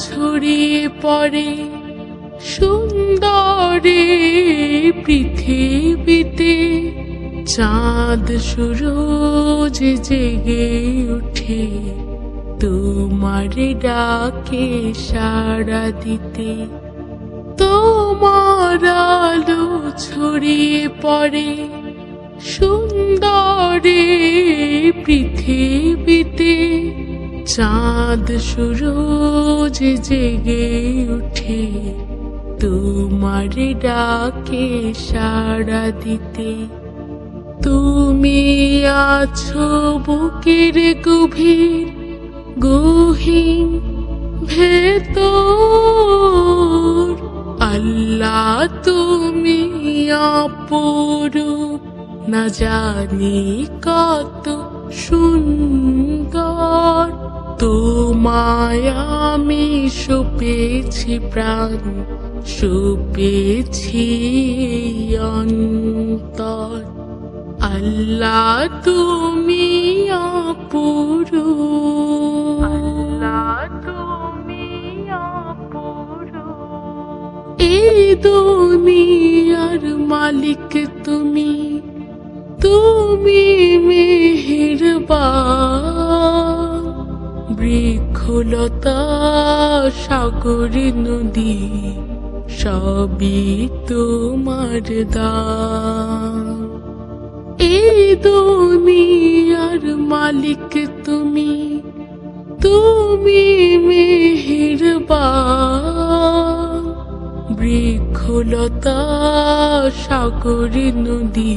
ছড়িয়ে পড়ে সুন্দরে পৃথিবীতে। চাঁদ সুরজ জেগে উঠে তোমার ডাকে সাড়া দিতে। তোমার আলো ছড়িয়ে পড়ে সুন্দরে পৃথিবীতে। চাঁদ সুরজ জেগে উঠে, তোমার ডাকে সাড়া দিতে। তুমি আছো বুকের গভীর, গহীন ভেতর। আল্লাহ, তুমি অপরূপ, না জানি কত সুন্দর। তোমায় আমি সুপেছি প্রাণ সুপেছি অন্তর। আল্লাহ তুমি আল্লাহ তুমি এই দুনিয়ার মালিক তুমি তুমি মেহেরবান। বৃক্ষলতা সাগর নদী, সবই তোমার দান। এই মালিক তুমি তুমি মেহেরবান। বৃক্ষলতা সাগর নদী,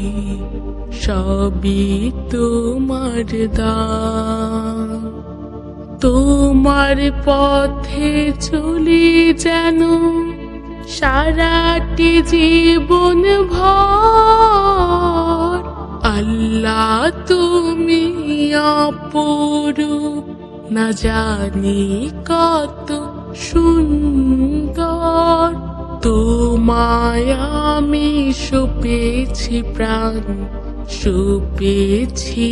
সবই তোমার দান। তোমার পথে চলি যেন সারাটি জীবন ভর। আল্লাহ তুমি অপরূপ, না জানি কত সুন্দর। তোমায় আমি সুপেছি প্রাণ, সুপেছি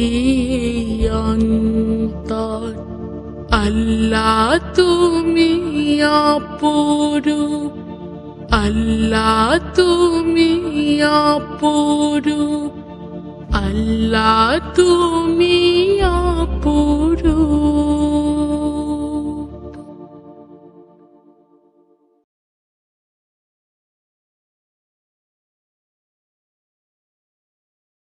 অন্তর। আল্লাহ তুমি অপরূপ। আল্লাহ তুমি অপরূপ। আল্লাহ তুমি